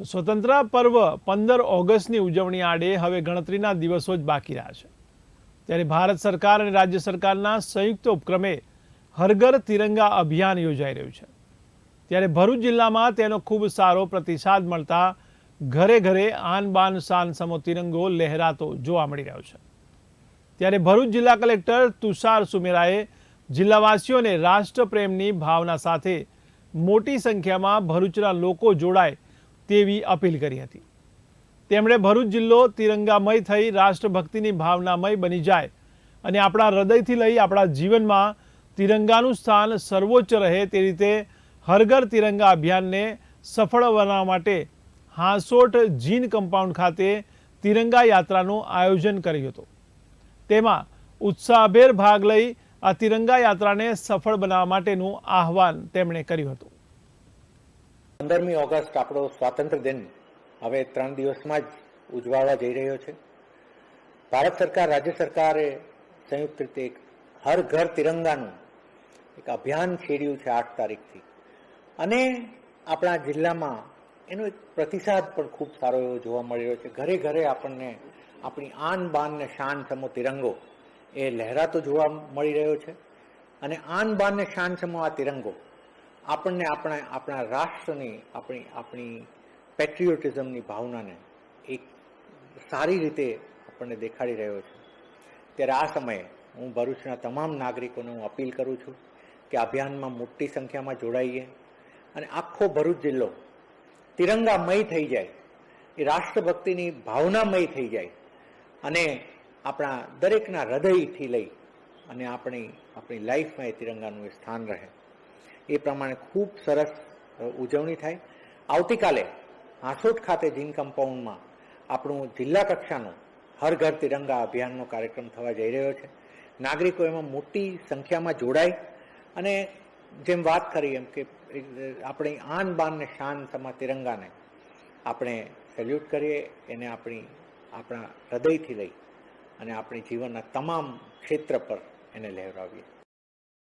તો સ્વતંત્ર પર્વ પંદર ઓગસ્ટની ઉજવણી આડે હવે ગણતરીના દિવસો જ બાકી રહ્યા છે. ત્યારે ભારત સરકાર અને રાજ્ય સરકારના સંયુક્ત ઉપક્રમે હરઘર તિરંગા અભિયાન યોજાઈ રહ્યું છે. ત્યારે ભરૂચ જિલ્લામાં તેનો ખૂબ સારો પ્રતિસાદ મળતા ઘરે ઘરે આન બાન શાન સમો તિરંગો લહેરાતો જોવા મળી રહ્યો છે. ત્યારે ભરૂચ જિલ્લા કલેક્ટર તુષાર સુમેરાએ જિલ્લાવાસીઓને રાષ્ટ્રપ્રેમની ભાવના સાથે મોટી સંખ્યામાં ભરૂચના લોકો જોડાય તેવી અપીલ કરી હતી. તેમણે ભરૂચ જિલ્લો તિરંગામય થઈ રાષ્ટ્રભક્તિની ભાવનામય બની જાય અને આપણા હૃદયથી લઈ આપણા જીવનમાં તિરંગાનું સ્થાન સર્વોચ્ચ રહે તે રીતે હરઘર તિરંગા અભિયાનને સફળ બનાવવા માટે હાંસોટ જીન કમ્પાઉન્ડ ખાતે તિરંગા યાત્રાનું આયોજન કર્યું હતું. તેમાં ઉત્સાહભેર ભાગ લઈ આ તિરંગા યાત્રાને સફળ બનાવવા માટેનું આહવાન તેમણે કર્યું હતું. પંદરમી ઓગસ્ટ આપણો સ્વાતંત્ર્ય દિન હવે ત્રણ દિવસમાં જ ઉજવાવા જઈ રહ્યો છે. ભારત સરકાર, રાજ્ય સરકારે સંયુક્ત રીતે એક હર ઘર તિરંગાનું એક અભિયાન છેડ્યું છે આઠ તારીખથી. અને આપણા જિલ્લામાં એનો એક પ્રતિસાદ પણ ખૂબ સારો એવો જોવા મળી રહ્યો છે. ઘરે ઘરે આપણને આપણી આન બાન ને શાન સમો તિરંગો એ લહેરાતો જોવા મળી રહ્યો છે. અને આન બાન ને શાન સમો આ તિરંગો આપણને આપણા આપણા રાષ્ટ્રની, આપણી આપણી પેટ્રિયોટિઝમની ભાવનાને એક સારી રીતે આપણને દેખાડી રહ્યો છે. ત્યારે આ સમયે હું ભરૂચના તમામ નાગરિકોને હું અપીલ કરું છું કે અભિયાનમાં મોટી સંખ્યામાં જોડાઈએ અને આખો ભરૂચ જિલ્લો તિરંગામય થઈ જાય, એ રાષ્ટ્રભક્તિની ભાવનામય થઈ જાય અને આપણા દરેકના હૃદયથી લઈ અને આપણી આપણી લાઈફમાં એ તિરંગાનું એ સ્થાન રહે. એ પ્રમાણે ખૂબ સરસ ઉજવણી થાય. આવતીકાલે આસોટ ખાતે જીન કમ્પાઉન્ડમાં આપણું જિલ્લા કક્ષાનું હર ઘર તિરંગા અભિયાનનો કાર્યક્રમ થવા જઈ રહ્યો છે. નાગરિકો એમાં મોટી સંખ્યામાં જોડાય અને જેમ વાત કરી એમ કે આપણી આન બાન ને શાન સમા તિરંગાને આપણે સેલ્યુટ કરીએ, એને આપણી, આપણા હૃદયથી લઈ અને આપણી જીવનના તમામ ક્ષેત્ર પર એને લહેરાવીએ.